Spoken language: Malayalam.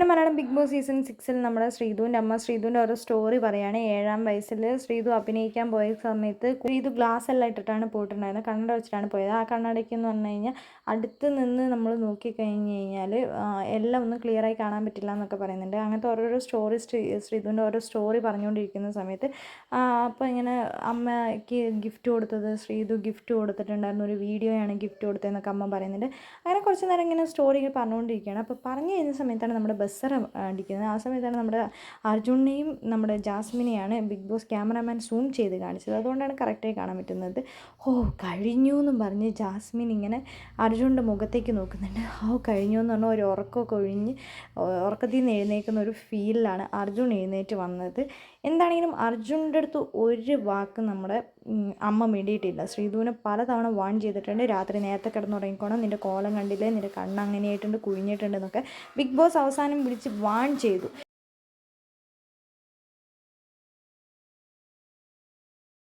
അങ്ങനെ മലയാളം ബിഗ് ബോസ് സീസൺ സിക്സിൽ നമ്മുടെ ശ്രീധുവിന്റെ അമ്മ ശ്രീധുവിന്റെ ഓരോ സ്റ്റോറി പറയുകയാണ്. ഏഴാം വയസ്സിൽ ശ്രീധു അഭിനയിക്കാൻ പോയ സമയത്ത് ശ്രീധു ഗ്ലാസ് എല്ലാം ഇട്ടിട്ടാണ് പോയിട്ടുണ്ടായിരുന്നത്. കണ്ണട വെച്ചിട്ടാണ് പോയത്. ആ കണ്ണടയ്ക്ക് എന്ന് പറഞ്ഞു കഴിഞ്ഞാൽ അടുത്ത് നിന്ന് നമ്മൾ നോക്കിക്കഴിഞ്ഞ് കഴിഞ്ഞാൽ എല്ലാം ഒന്നും ക്ലിയറായി കാണാൻ പറ്റില്ല എന്നൊക്കെ പറയുന്നുണ്ട്. അങ്ങനത്തെ ഓരോരോ സ്റ്റോറി ശ്രീ ശ്രീധുവിന്റെ ഓരോ സ്റ്റോറി പറഞ്ഞുകൊണ്ടിരിക്കുന്ന സമയത്ത് അപ്പോൾ ഇങ്ങനെ അമ്മയ്ക്ക് ഗിഫ്റ്റ് കൊടുത്തത് ശ്രീധു ഗിഫ്റ്റ് കൊടുത്തിട്ടുണ്ടായിരുന്നു ഒരു വീഡിയോയാണ് ഗിഫ്റ്റ് കൊടുത്തതെന്നൊക്കെ അമ്മ പറയുന്നുണ്ട്. അങ്ങനെ കുറച്ച് നേരം ഇങ്ങനെ സ്റ്റോറി പറഞ്ഞുകൊണ്ടിരിക്കുകയാണ്. അപ്പോൾ പറഞ്ഞു കഴിഞ്ഞ സമയത്താണ് നമ്മുടെ ബസ്സറ അടിക്കുന്നത്. ആ സമയത്താണ് നമ്മുടെ അർജുനെയും നമ്മുടെ ജാസ്മിനെയാണ് ബിഗ് ബോസ് ക്യാമറാമാൻ സൂം ചെയ്ത് കാണിച്ചത്. അതുകൊണ്ടാണ് കറക്റ്റായി കാണാൻ പറ്റുന്നത്. ഓ കഴിഞ്ഞു എന്നും പറഞ്ഞ് ജാസ്മിൻ ഇങ്ങനെ അർജുന്റെ മുഖത്തേക്ക് നോക്കുന്നുണ്ട്. ഓ കഴിഞ്ഞു എന്ന് പറഞ്ഞാൽ ഒരു ഉറക്കമൊക്കെ ഒഴിഞ്ഞ് ഉറക്കത്തിൽ നിന്ന് എഴുന്നേൽക്കുന്ന ഒരു ഫീലിലാണ് അർജുൻ എഴുന്നേറ്റ് വന്നത്. എന്താണെങ്കിലും അർജുന്റെ അടുത്ത് ഒരു വാക്ക് നമ്മുടെ അമ്മ മിണ്ടിയിട്ടില്ല. ശ്രീധുവിനെ പലതവണ വാൺ ചെയ്തിട്ടുണ്ട്. രാത്രി നേരത്തെ കിടന്നുറങ്ങിക്കോണം നിന്റെ കോലം കണ്ടില്ലേ? നിന്റെ കണ്ണ് അങ്ങനെയായിട്ടുണ്ട് കുഴിഞ്ഞിട്ടുണ്ട് എന്നൊക്കെ ബിഗ് ബോസ് അവസാനം വിളിച്ച് വാൺ ചെയ്തു.